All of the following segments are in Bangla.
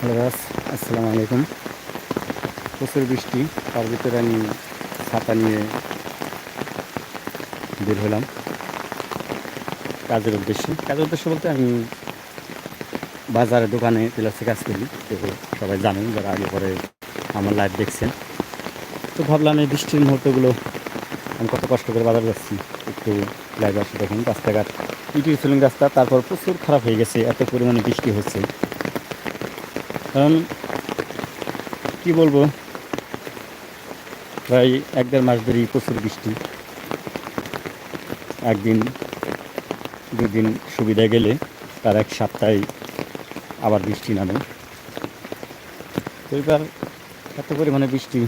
হ্যালো গাছ আসসালামু আলাইকুম। প্রচুর বৃষ্টি, তার ভিতরে আমি ছাতা নিয়ে বের হলাম। কাজের উদ্দেশ্যে। কাজের উদ্দেশ্য বলতে আমি বাজারে, দোকানে টেলার্সে কাজ করি। তো সবাই জানেন যারা আগে পরে আমার লাইভ দেখছেন। তো ভাবলাম এই বৃষ্টির মুহূর্তগুলো আমি কত কষ্ট করে বাজার যাচ্ছি। একটু লাইভ আসে দেখুন, রাস্তাঘাট ইটি ফিলিং রাস্তা। তারপর প্রচুর খারাপ হয়ে গেছে, এত পরিমাণে বৃষ্টি হচ্ছে। কারণ কি বলব? প্রায় এক দেড় মাস ধরেই প্রচুর বৃষ্টি। একদিন, দুদিন সুবিধা গেলে তার এক সপ্তাহে আবার বৃষ্টি নামে। এবার এত পরিমাণে বৃষ্টি,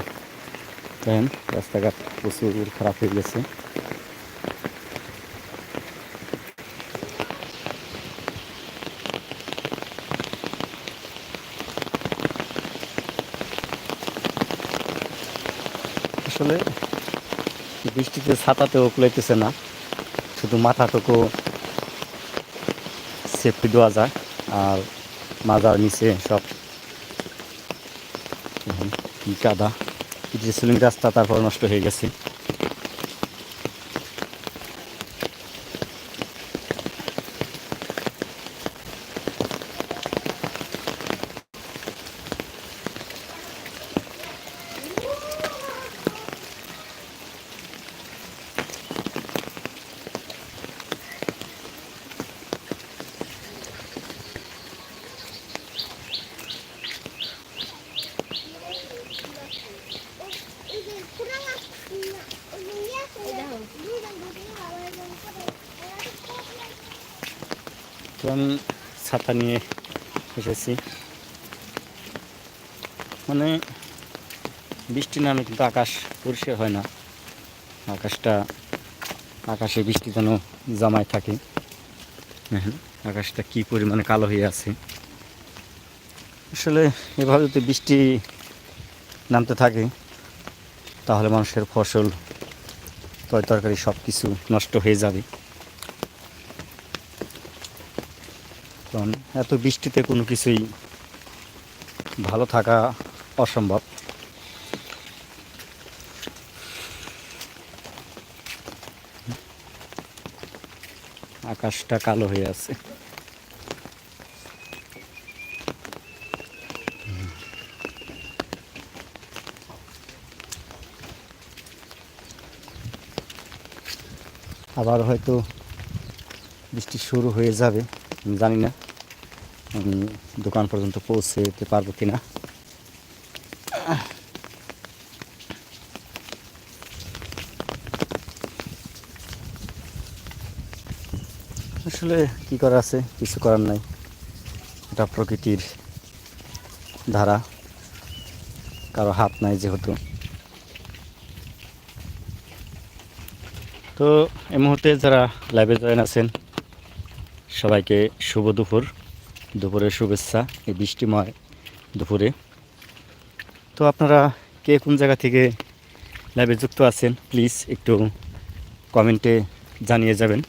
দেখেন, রাস্তাঘাট প্রচুর, খারাপ হয়ে গেছে। আসলে বৃষ্টিতে ছাতাতেও কুলাইতেছে না, শুধু মাথাটুকু সেফটি দেওয়া যায় আর মাজার নিচে সব। কাদা, এই যে সিলিং রাস্তা তারপর নষ্ট হয়ে গেছে। তো আমি ছাতা নিয়ে এসেছি। মানে বৃষ্টি নামে কিন্তু আকাশ পরিষ্কার হয় না। আকাশটা, আকাশে বৃষ্টি যেন জমায় থাকে। দেখেন আকাশটা কি পরিমাণে কালো হয়ে আছে। আসলে এভাবে যদি বৃষ্টি নামতে থাকে, তাহলে মানুষের ফসল তয় তরকারি সব কিছু নষ্ট হয়ে যাবে। কারণ এত বৃষ্টিতে কোনো কিছুই ভালো থাকা অসম্ভব। আকাশটা কালো হয়ে আছে। আবার হয়তো বৃষ্টি শুরু হয়ে যাবে। আমি জানি না। আমি দোকান পর্যন্ত পৌঁছে যেতে পারব কিনা। আসলে কি করার আছে? কিছু করার নাই। এটা প্রকৃতির ধারা। কারও হাত নাই যেহেতু। তো এই মুহূর্তে যারা লাইভে জয়েন আছেন সবাইকে শুভ দুপুর। দুপুরের শুভেচ্ছা এই বৃষ্টিময় দুপুরে। তো আপনারা কে কোন জায়গা থেকে লাইভে যুক্ত আছেন, প্লিজ একটু কমেন্টে জানিয়ে যাবেন।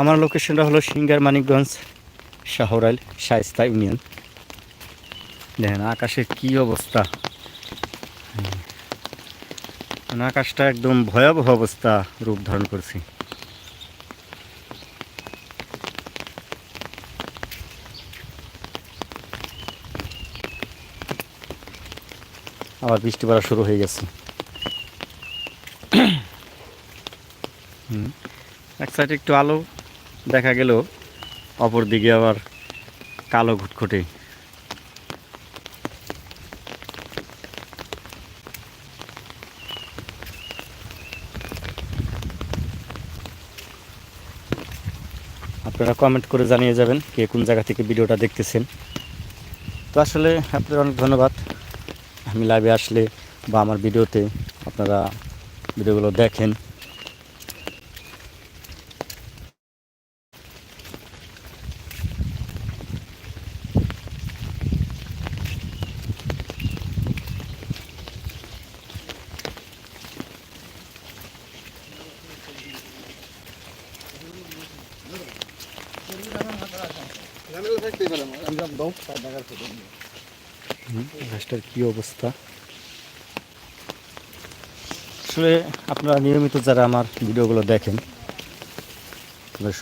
আমার লোকেশনটা হলো সিঙ্গার মানিকগঞ্জ শাহরাইল শায়স্তা ইউনিয়ন। দেখেন আকাশের কি অবস্থা। আকাশটা একদম ভয়াবহ অবস্থা রূপ ধারণ করছে। আবার বৃষ্টি পড়া শুরু হয়ে গেছে। এক সাইডে একটু আলো দেখা গেল, অপর দিকে আবার কালো ঘুটঘুটে। আপনারা কমেন্ট করে জানিয়ে যাবেন কে কোন জায়গা থেকে ভিডিওটা দেখতেছেন। তো আসলে আপনাদের অনেক ধন্যবাদ। আমি লাইভে আসলে বা আমার ভিডিওতে আপনারা ভিডিওগুলো দেখেন। থাকতেই পারে আমরা দশ টাকা টাকার ঘাসটার কি অবস্থা? আসলে আপনারা নিয়মিত যারা আমার ভিডিওগুলো দেখেন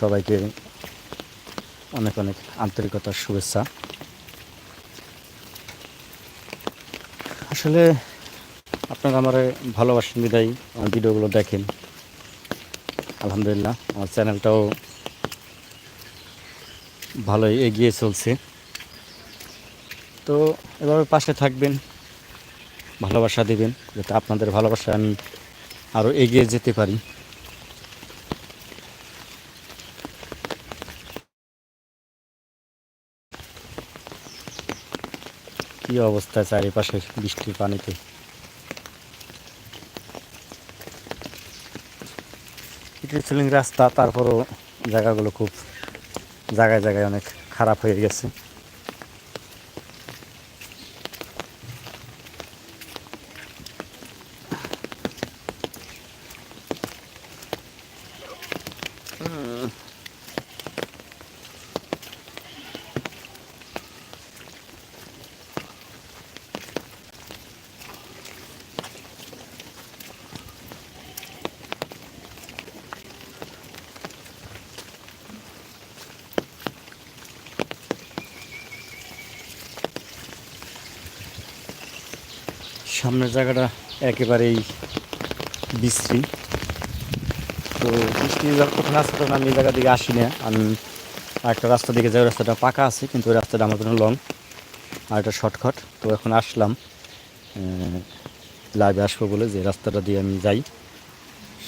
সবাইকে অনেক অনেক আন্তরিকতার শুভেচ্ছা। আসলে আপনারা আমার ভালোবাসেন বিদায়, আমার ভিডিওগুলো দেখেন। আলহামদুলিল্লাহ, আমার চ্যানেলটাও ভালোই এগিয়ে চলছে। তো এভাবে পাশে থাকবেন, ভালোবাসা দেবেন, যাতে আপনাদের ভালোবাসা আমি আরও এগিয়ে যেতে পারি। কি অবস্থা চারিপাশে বৃষ্টির পানিতে? রাস্তা, তারপরও জায়গাগুলো খুব জায়গায় জায়গায় অনেক খারাপ হয়ে গেছে। সামনের জায়গাটা একেবারেই বিশ্রী। তো বৃষ্টি যখন আসছে তখন আমি এই জায়গা দিকে আসি না। আমি একটা রাস্তা দিকে যাই রাস্তাটা পাকা আছে, কিন্তু ওই রাস্তাটা আমার জন্য লং আর একটা শর্টকাট তো এখন আসলাম লাইভে আসব বলে যে রাস্তাটা দিয়ে আমি যাই।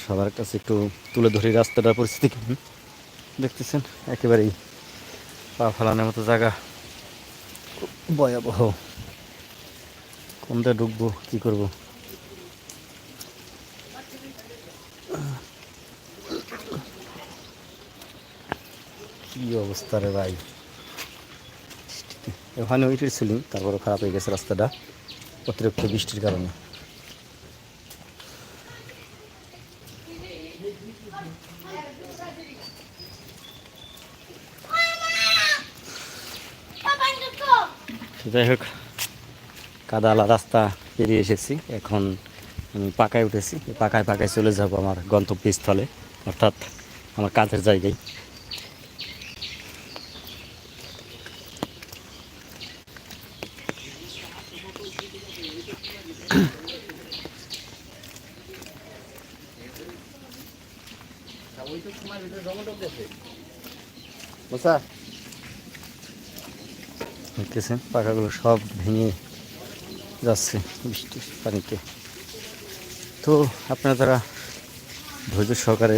সবার কাছে একটু তুলে ধরি রাস্তাটার পরিস্থিতি কেমন। দেখতেছেন, একেবারেই পা ফেলানোর মতো জায়গা। ভয়াবহ। কোন দিয়ে ঢুকবো কি করব? কি অবস্থা রে ভাই? ওখানে ওইটির ছিলি তারপরে খারাপ হয়ে গেছে রাস্তাটা অতিরিক্ত বৃষ্টির কারণে। যাই হোক। কাদালা রাস্তা পেরিয়ে এসেছি। এখন আমি পাকায় উঠেছি। পাকায় পাকায় চলে যাব আমার গন্তব্যস্থলে অর্থাৎ আমার কাজের জায়গায়। দেখতেছেন পাখাগুলো সব ভেঙে যাচ্ছে বৃষ্টির পানিতে। তো আপনারা যারা ধৈর্য সহকারে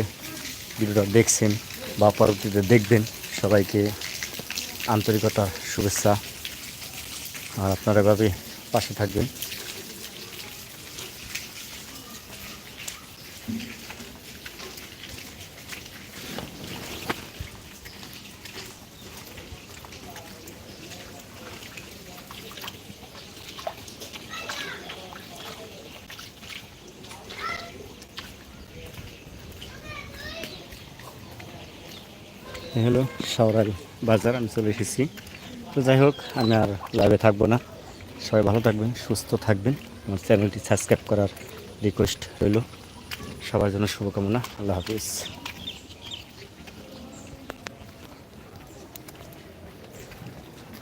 ভিডিওটা দেখছেন বা পরবর্তীতে দেখবেন, সবাইকে আন্তরিকতা, শুভেচ্ছা। আর আপনারা এভাবে পাশে থাকবেন। হলো সাওরাল বাজার, আমি চলে এসেছি। তো যাই হোক, আমি আর লাইভে থাকব না। সবাই ভালো থাকবেন, সুস্থ থাকবেন। আমার চ্যানেলটি সাবস্ক্রাইব করার রিকোয়েস্ট রইল। সবার জন্য শুভকামনা। আল্লাহ হাফিজ।